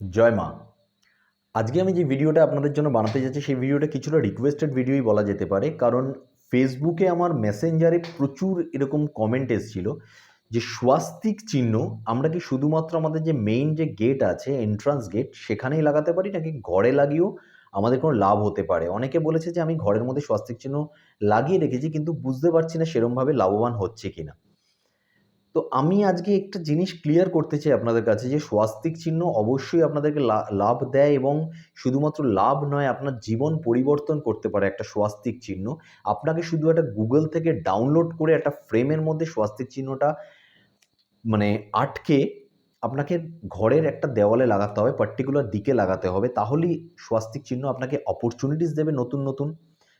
জয় মা। আজকে আমি যে ভিডিওটা আপনাদের জন্য বানাতে যাচ্ছি, সেই ভিডিওটা কিছুটা রিকোয়েস্টেড ভিডিওই বলা যেতে পারে। কারণ ফেসবুকে আমার মেসেঞ্জারে প্রচুর এরকম কমেন্ট এসেছিল যে স্বাস্তিক চিহ্ন, আমরা কি শুধুমাত্র আমাদের যে মেইন যে গেট আছে এন্ট্রান্স গেট সেখানেই লাগাতে পারি, নাকি ঘরে লাগিয়েও আমাদের কোনো লাভ হতে পারে? অনেকে বলেছে যে আমি ঘরের মধ্যে স্বাস্তিক চিহ্ন লাগিয়ে রেখেছি, কিন্তু বুঝতে পারছি না সেরমভাবে লাভবান হচ্ছে কিনা। তো আমি আজকে একটা জিনিস ক্লিয়ার করতে চাই আপনাদের কাছে যে স্বাস্তিক চিহ্ন অবশ্যই আপনাদেরকে লাভ দেয় এবং শুধুমাত্র লাভ নয়, আপনার জীবন পরিবর্তন করতে পারে একটা স্বাস্তিক চিহ্ন। আপনাকে শুধু একটা গুগল থেকে ডাউনলোড করে একটা ফ্রেমের মধ্যে স্বাস্তিক চিহ্নটা মানে আটকে আপনাকে ঘরের একটা দেওয়ালে লাগাতে হবে পার্টিকুলার দিকে লাগাতে হবে, তাহলেই স্বাস্তিক চিহ্ন আপনাকে অপরচুনিটিস দেবে নতুন নতুন।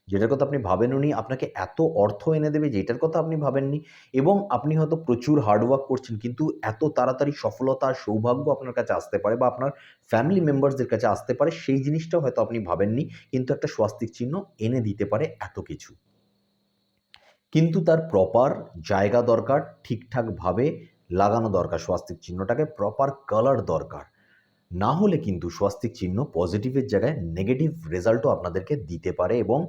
যেটার কথা আপনি ভাবেননি আপনাকে এত অর্থ এনে দেবে যেটার কথা আপনি ভাবেননি এবং আপনি হয়তো প্রচুর হার্ডওয়ার্ক করছেন, কিন্তু এত তাড়াতাড়ি সফলতা সৌভাগ্য আপনার কাছে আসতে পারে বা আপনার ফ্যামিলি মেম্বার্সদের কাছে আসতে পারে, সেই জিনিসটাও হয়তো আপনি ভাবেননি, কিন্তু একটা স্বাস্তিক চিহ্ন এনে দিতে পারে এত কিছু। কিন্তু তার প্রপার জায়গা দরকার, ঠিকঠাকভাবে লাগানো দরকার স্বাস্তিক চিহ্নটাকে প্রপার কালার দরকার। না হলে কিন্তু স্বাস্তিক চিহ্ন পজিটিভের জায়গায় নেগেটিভ রেজাল্টও আপনাদেরকে দিতে পারে এবং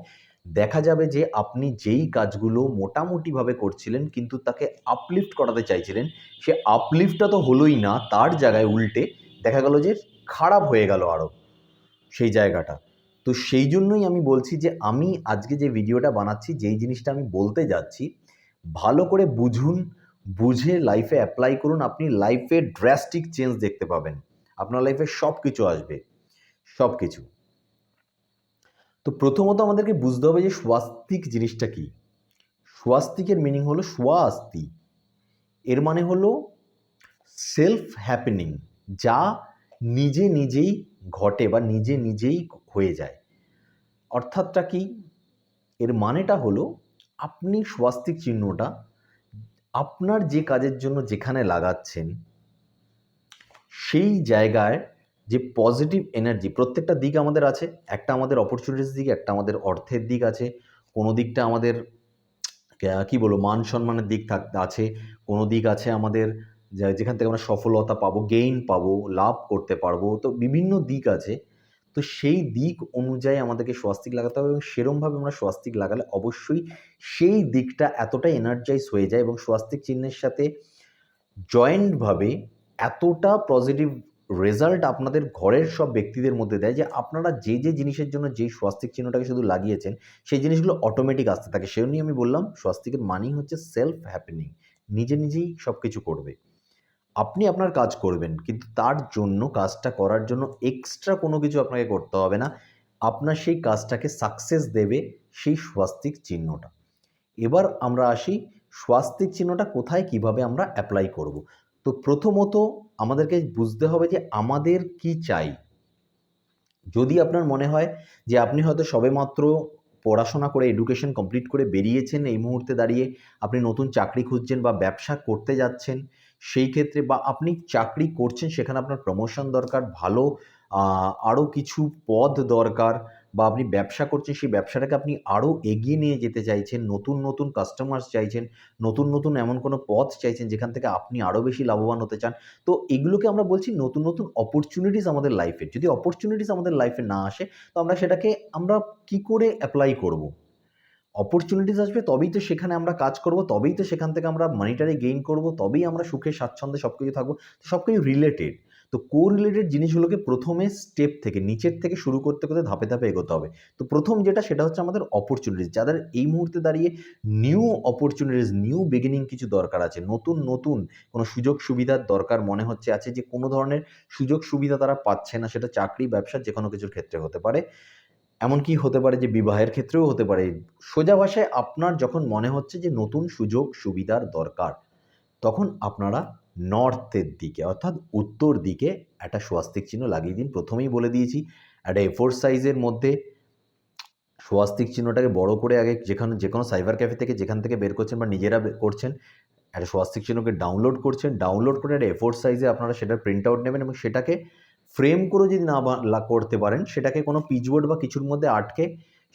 দেখা যাবে যে আপনি যেই কাজগুলো মোটামুটিভাবে করছিলেন কিন্তু তাকে আপলিফট করাতে চাইছিলেন, সে আপলিফটটা তো হলোই না, তার জায়গায় উল্টে দেখা গেল যে খারাপ হয়ে গেল আরও সেই জায়গাটা। তো সেই জন্যই আমি বলছি যে আমি আজকে যে ভিডিওটা বানাচ্ছি, যেই জিনিসটা আমি বলতে যাচ্ছি, ভালো করে বুঝুন, বুঝে লাইফে অ্যাপ্লাই করুন, আপনি লাইফে ড্রাস্টিক চেঞ্জ দেখতে পাবেন। আপনার লাইফে সব কিছু আসবে সব কিছু তো প্রথমত আমাদেরকে বুঝতে হবে যে স্বাস্তিক জিনিসটা কি। স্বাস্তিকের মিনিং হলো স্বাস্তি। এর মানে হলো সেলফ হ্যাপেনিং যা নিজে নিজেই ঘটে বা নিজে নিজেই হয়ে যায়। অর্থাৎটা কি? এর মানেটা হলো আপনি স্বাস্তিক চিহ্নটা আপনার যে কাজের জন্য যেখানে লাগাচ্ছেন, সেই জায়গায় যে পজিটিভ এনার্জি প্রত্যেকটা দিক আমাদের আছে, একটা আমাদের অপরচুনিটিস দিক, একটা আমাদের অর্থের দিক আছে, কোনো দিকটা আমাদের, কি বলব, মান সম্মানের দিক থাক, আছে, কোনো দিক আছে আমাদের যেখান থেকে আমরা সফলতা পাবো গেইন পাবো, লাভ করতে পারব, তো বিভিন্ন দিক আছে, তো সেই দিক অনুযায়ী আমাদেরকে স্বাস্তিক লাগাতে হবে এবং সেরমভাবে আমরা স্বাস্তিক লাগালে অবশ্যই সেই দিকটা এতটা এনার্জাইজ হয়ে যায় এবং স্বাস্তিক চিহ্নের সাথে জয়েন্টভাবে এতটা পজিটিভ রেজাল্ট আপনাদের ঘরের সব ব্যক্তিদের মধ্যে দেয় যে আপনারা যে যে জিনিসের জন্য যেই স্বাস্তিক চিহ্নটাকে শুধু লাগিয়েছেন, সেই জিনিসগুলো অটোমেটিক আসতে থাকে। সেজন্যই আমি বললাম, স্বাস্তিকের মানেই হচ্ছে সেলফ হ্যাপেনিং নিজে নিজেই সব কিছু করবে। আপনি আপনার কাজ করবেন, কিন্তু তার জন্য, কাজটা করার জন্য এক্সট্রা কোনো কিছু আপনাকে করতে হবে না। আপনার সেই কাজটাকে সাকসেস দেবে সেই স্বাস্তিক চিহ্নটা। এবার আমরা আসি, স্বাস্তিক চিহ্নটা কোথায় কীভাবে আমরা অ্যাপ্লাই করব? তো প্রথমত আমাদেরকে বুঝতে হবে যে আমাদের কি চাই। যদি আপনার মনে হয় যে আপনি হয়তো সবেমাত্র পড়াশোনা করে এডুকেশন কমপ্লিট করে বেরিয়েছেন, এই মুহূর্তে দাঁড়িয়ে আপনি নতুন চাকরি খুঁজছেন বা ব্যবসা করতে যাচ্ছেন, সেই ক্ষেত্রে বা আপনি চাকরি করছেন, সেখানে আপনার প্রমোশন দরকার, ভালো আরও কিছু পদ দরকার বা আপনি ব্যবসা করছেন, সেই ব্যবসাটাকে আপনি আরও এগিয়ে নিয়ে যেতে চাইছেন, নতুন নতুন কাস্টমার্স চাইছেন, নতুন নতুন এমন কোনো পথ চাইছেন যেখান থেকে আপনি আরও বেশি লাভবান হতে চান। তো এগুলোকে আমরা বলছি নতুন নতুন অপরচুনিটিস আমাদের লাইফে যদি অপরচুনিটিস আমাদের লাইফে না আসে, তো আমরা সেটাকে আমরা কি করে অ্যাপ্লাই করব? অপরচুনিটিস আসবে তবেই তো সেখানে আমরা কাজ করব, তবেই তো সেখান থেকে আমরা মানিটারি গেইন করব, তবেই আমরা সুখে, স্বাচ্ছন্দ্যে সব কিছু থাকব সব কিছু রিলেটেড তো কো রিলেটেড জিনিসগুলোকে প্রথমে স্টেপ থেকে, নিচের থেকে শুরু করতে করতে ধাপে ধাপে এগোতে হবে। তো প্রথম যেটা, সেটা হচ্ছে আমাদের অপরচুনিটিস যাদের এই মুহূর্তে দাঁড়িয়ে নিউ অপরচুনিটিস নিউ বিগিনিং কিছু দরকার আছে, নতুন নতুন কোনো সুযোগ সুবিধার দরকার মনে হচ্ছে আছে যে কোনো ধরনের সুযোগ সুবিধা তারা পাচ্ছে না, সেটা চাকরি, ব্যবসা যে কোনো কিছুর ক্ষেত্রে হতে পারে। এমনকি হতে পারে যে বিবাহের ক্ষেত্রেও হতে পারে। সোজা ভাষায় আপনার যখন মনে হচ্ছে যে নতুন সুযোগ সুবিধার দরকার, তখন আপনারা নর্থের দিকে, অর্থাৎ উত্তর দিকে একটা স্বাস্তিক চিহ্ন লাগিয়ে দিন। প্রথমেই বলে দিয়েছি, একটা এফোর সাইজের মধ্যে স্বাস্তিক চিহ্নটাকে বড় করে আগে যেখানে যে কোনো সাইবার ক্যাফে থেকে যেখান থেকে বের করছেন বা নিজেরা করছেন, একটা স্বাস্তিক চিহ্নকে ডাউনলোড করছেন। ডাউনলোড করে একটা এফোর সাইজে আপনারা সেটার প্রিন্ট আউট নেবেন এবং সেটাকে ফ্রেম করে যদি না করতে পারেন, সেটাকে কোনো পিচবোর্ড বা কিছুর মধ্যে আটকে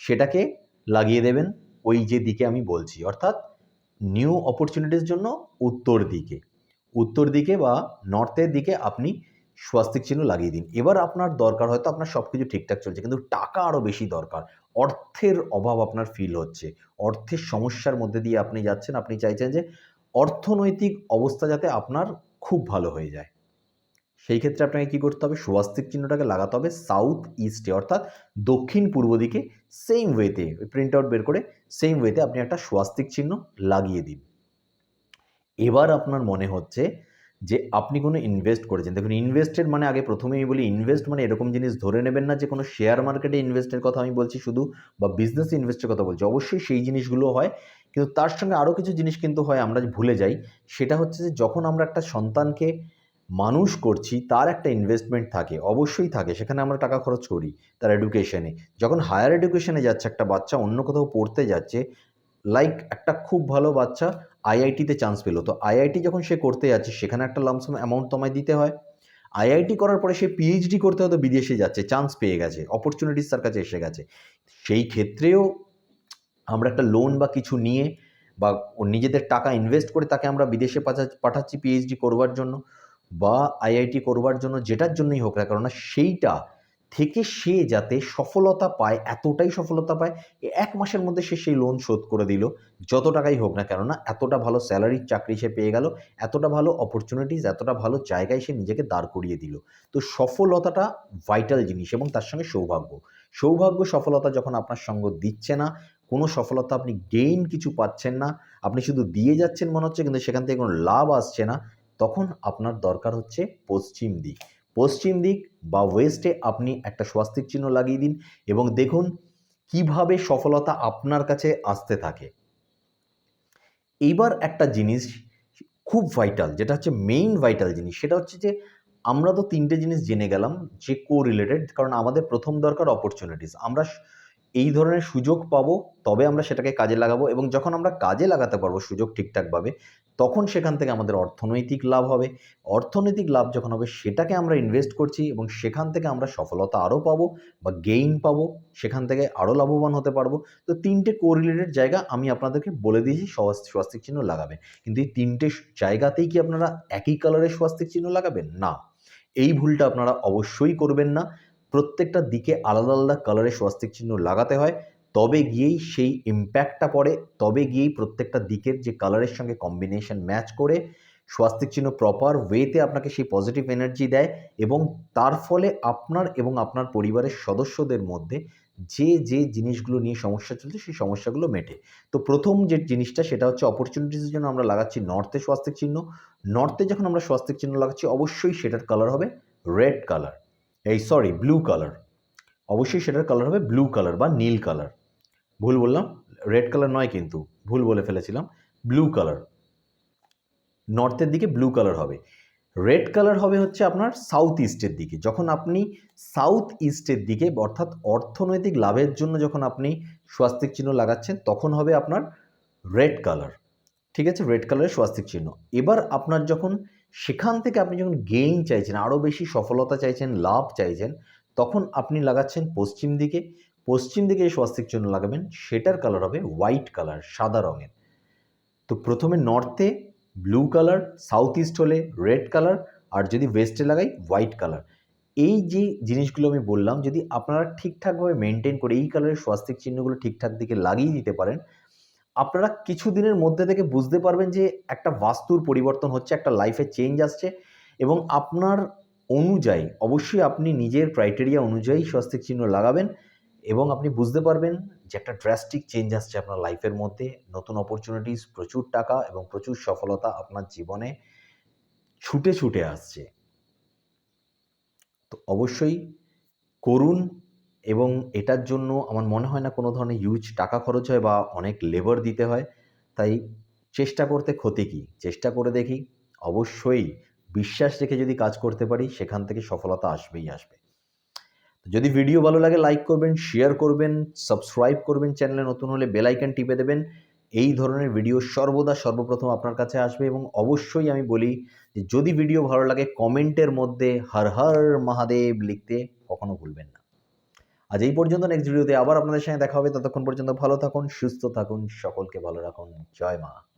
সেটাকে লাগিয়ে দেবেন। ওই যে দিকে আমি বলছি, অর্থাৎ নিউ অপরচুনিটির জন্য উত্তর দিকে। উত্তর দিকে বা নর্থের দিকে আপনি স্বাস্তিক চিহ্ন লাগিয়ে দিন। এবার আপনার দরকার হয়তো আপনার সব কিছু ঠিকঠাক চলছে, কিন্তু টাকা আরও বেশি দরকার। অর্থের অভাব আপনার ফিল হচ্ছে। অর্থের সমস্যার মধ্যে দিয়ে আপনি যাচ্ছেন, আপনি চাইছেন যে অর্থনৈতিক অবস্থা যাতে আপনার খুব ভালো হয়ে যায়। সেই ক্ষেত্রে আপনাকে কী করতে হবে? স্বাস্তিক চিহ্নটাকে লাগাতে হবে সাউথ ইস্টে অর্থাৎ দক্ষিণ পূর্ব দিকে সেম ওয়েতে প্রিন্ট আউট বের করে সেম ওয়েতে আপনি একটা স্বাস্তিক চিহ্ন লাগিয়ে দিন। এবার আপনার মনে হচ্ছে যে আপনি কোনো ইনভেস্ট করেছেন। দেখুন ইনভেস্টের মানে আগে প্রথমেই বলি ইনভেস্ট মানে এরকম জিনিস ধরে নেবেন না যে কোনো শেয়ার মার্কেটে ইনভেস্টের কথা আমি বলছি শুধু বা বিজনেস ইনভেস্টের কথা বলছি। অবশ্যই সেই জিনিসগুলো হয়, কিন্তু তার সঙ্গে আরও কিছু জিনিস কিন্তু হয়, আমরা ভুলে যাই। সেটা হচ্ছে যে যখন আমরা একটা সন্তানকে মানুষ করছি, তার একটা ইনভেস্টমেন্ট থাকে, অবশ্যই থাকে। সেখানে আমরা টাকা খরচ করি তার এডুকেশনে যখন হায়ার এডুকেশনে যাচ্ছে, একটা বাচ্চা অন্য কোথাও পড়তে যাচ্ছে লাইক একটা খুব ভালো বাচ্চা আইআইটিতে চান্স পেল। তো আইআইটি যখন সে করতে যাচ্ছে, সেখানে একটা লামসাম অ্যামাউন্ট তোমায় দিতে হয়। আইআইটি করার পরে সে পিএইচডি করতে হয়তো বিদেশে যাচ্ছে চান্স পেয়ে গেছে অপরচুনিটিস তার কাছে এসে গেছে। সেই ক্ষেত্রেও আমরা একটা লোন বা কিছু নিয়ে বা নিজেদের টাকা ইনভেস্ট করে তাকে আমরা বিদেশে পাঠা- পাঠাচ্ছি পিএইচডি করবার জন্য বা আইআইটি করবার জন্য, যেটার জন্যই হোক না কেননা সেইটা থেকে সে যাতে সফলতা পায়, এতটাই সফলতা পায় এক মাসের মধ্যে সে সেই লোন শোধ করে দিল। যত টাকাই হোক না কেননা, এতটা ভালো স্যালারির চাকরি সে পেয়ে গেল, এতটা ভালো অপরচুনিটিস এতটা ভালো জায়গায় সে নিজেকে দাঁড় করিয়ে দিল। তো সফলতাটা ভাইটাল জিনিস এবং তার সঙ্গে সৌভাগ্য। সৌভাগ্য, সফলতা যখন আপনার সঙ্গ দিচ্ছে না, কোনো সফলতা আপনি গেইন কিছু পাচ্ছেন না, আপনি শুধু দিয়ে যাচ্ছেন মনে হচ্ছে, কিন্তু সেখান থেকে কোনো লাভ আসছে না, তখন আপনার দরকার হচ্ছে পশ্চিম দিক। পশ্চিম দিক বা ওয়েস্টে আপনি একটা স্বাস্তিক চিহ্ন লাগিয়ে দিন এবং দেখুন কীভাবে সফলতা আপনার কাছে আসতে থাকে। এইবার একটা জিনিস খুব ভাইটাল যেটা হচ্ছে মেইন ভাইটাল জিনিস, সেটা হচ্ছে যে আমরা তো তিনটে জিনিস জেনে গেলাম যে কো রিলেটেড কারণ আমাদের প্রথম দরকার অপরচুনিটিস আমরা এই ধরনের সুযোগ পাবো, তবে আমরা সেটাকে কাজে লাগাবো এবং যখন আমরা কাজে লাগাতে পারব সুযোগ ঠিকঠাকভাবে, তখন সেখান থেকে আমাদের অর্থনৈতিক লাভ হবে। অর্থনৈতিক লাভ যখন হবে সেটাকে আমরা ইনভেস্ট করছি এবং সেখান থেকে আমরা সফলতা আরও পাবো বা গেইন পাবো, সেখান থেকে আরও লাভবান হতে পারব। তো তিনটে কোরিলেটেড জায়গা আমি আপনাদেরকে বলে দিয়েছি স্বাস- স্বাস্তিক চিহ্ন লাগাবেন। কিন্তু এই তিনটে জায়গাতেই কি আপনারা একই কালারের স্বাস্তিক চিহ্ন লাগাবেন? না। এই ভুলটা আপনারা অবশ্যই করবেন না। প্রত্যেকটা দিকে আলাদা আলাদা কালারের স্বাস্তিক চিহ্ন লাগাতে হয়। তবে গিয়েই সেই ইম্প্যাক্টটা পড়ে, তবে গিয়েই প্রত্যেকটা দিকের যে কালারের সঙ্গে কম্বিনেশন ম্যাচ করে, স্বাস্তিক চিহ্ন প্রপার ওয়েতে আপনাকে সেই পজিটিভ এনার্জি দেয় এবং তার ফলে আপনার এবং আপনার পরিবারের সদস্যদের মধ্যে যে যে জিনিসগুলো নিয়ে সমস্যা চলছে, সেই সমস্যাগুলো মেটে। তো প্রথম যে জিনিসটা, সেটা হচ্ছে অপরচুনিটিসের জন্য আমরা লাগাচ্ছি নর্থে স্বাস্তিক চিহ্ন। নর্থে যখন আমরা স্বাস্তিক চিহ্ন লাগাচ্ছি, অবশ্যই সেটার কালার হবে রেড কালার এই সরি ব্লু কালার অবশ্যই সেটার কালার হবে ব্লু কালার বা নীল কালার ভুল বললাম রেড কালার নয় কিন্তু, ভুল বলে ফেলেছিলাম ব্লু কালার নর্থের দিকে ব্লু কালার হবে। রেড কালার হবে হচ্ছে আপনার সাউথ ইস্টের দিকে। যখন আপনি সাউথ ইস্টের দিকে, অর্থাৎ অর্থনৈতিক লাভের জন্য যখন আপনি স্বাস্তিক চিহ্ন লাগাচ্ছেন, তখন হবে আপনার রেড কালার ঠিক আছে? রেড কালারের স্বাস্তিক চিহ্ন। এবার আপনার যখন সেখান থেকে আপনি যখন গেইন চাইছেন আরও বেশি সফলতা চাইছেন, লাভ চাইছেন, তখন আপনি লাগাচ্ছেন পশ্চিম দিকে। পশ্চিম দিকে যে স্বাস্তিক চিহ্ন লাগাবেন, সেটার কালার হবে হোয়াইট কালার সাদা রঙের। তো প্রথমে নর্থে ব্লু কালার সাউথ ইস্ট হলে রেড কালার আর যদি ওয়েস্টে লাগাই হোয়াইট কালার এই যে জিনিসগুলো আমি বললাম, যদি আপনারা ঠিকঠাকভাবে মেনটেন করে এই কালারের স্বাস্তিক চিহ্নগুলো ঠিকঠাক দিকে লাগিয়ে দিতে পারেন আপনারা কিছু দিনের মধ্যে থেকে বুঝতে পারবেন যে একটা বাস্তুর পরিবর্তন হচ্ছে, একটা লাইফে চেঞ্জ আসছে এবং আপনার অনুযায়ী, অবশ্যই আপনি নিজের ক্রাইটেরিয়া অনুযায়ী স্বাস্তিক চিহ্ন লাগাবেন এবং আপনি বুঝতে পারবেন যে একটা ড্রাস্টিক চেঞ্জ আসছে আপনার লাইফের মধ্যে। নতুন অপরচুনিটিস প্রচুর টাকা এবং প্রচুর সফলতা আপনার জীবনে ছুটে ছুটে আসছে। তো অবশ্যই করুন এবং এটার জন্য আমার মনে হয় না কোনো ধরনের ইউজ টাকা খরচ হয় বা অনেক লেবার দিতে হয়। তাই চেষ্টা করতে ক্ষতি কী? চেষ্টা করে দেখি। অবশ্যই বিশ্বাস রেখে যদি কাজ করতে পারি, সেখান থেকে সফলতা আসবেই আসবে। যদি ভিডিও ভালো লাগে লাইক করবেন শেয়ার করবেন সাবস্ক্রাইব করবেন চ্যানেলে নতুন হলে বেল আইকন টিপে দেবেন। এই ধরনের ভিডিও সর্বদা সর্বপ্রথম আপনার কাছে আসবে এবং অবশ্যই আমি বলি যে, যদি ভিডিও ভালো লাগে কমেন্টের মধ্যে হর হর মহাদেব লিখতে কখনো ভুলবেন না। আজ এই পর্যন্ত নেক্সট ভিডিওতে আবার আপনাদের সঙ্গে দেখা হবে। ততক্ষণ পর্যন্ত ভালো থাকুন, সুস্থ থাকুন, সকলকে ভালো রাখুন। জয় মা।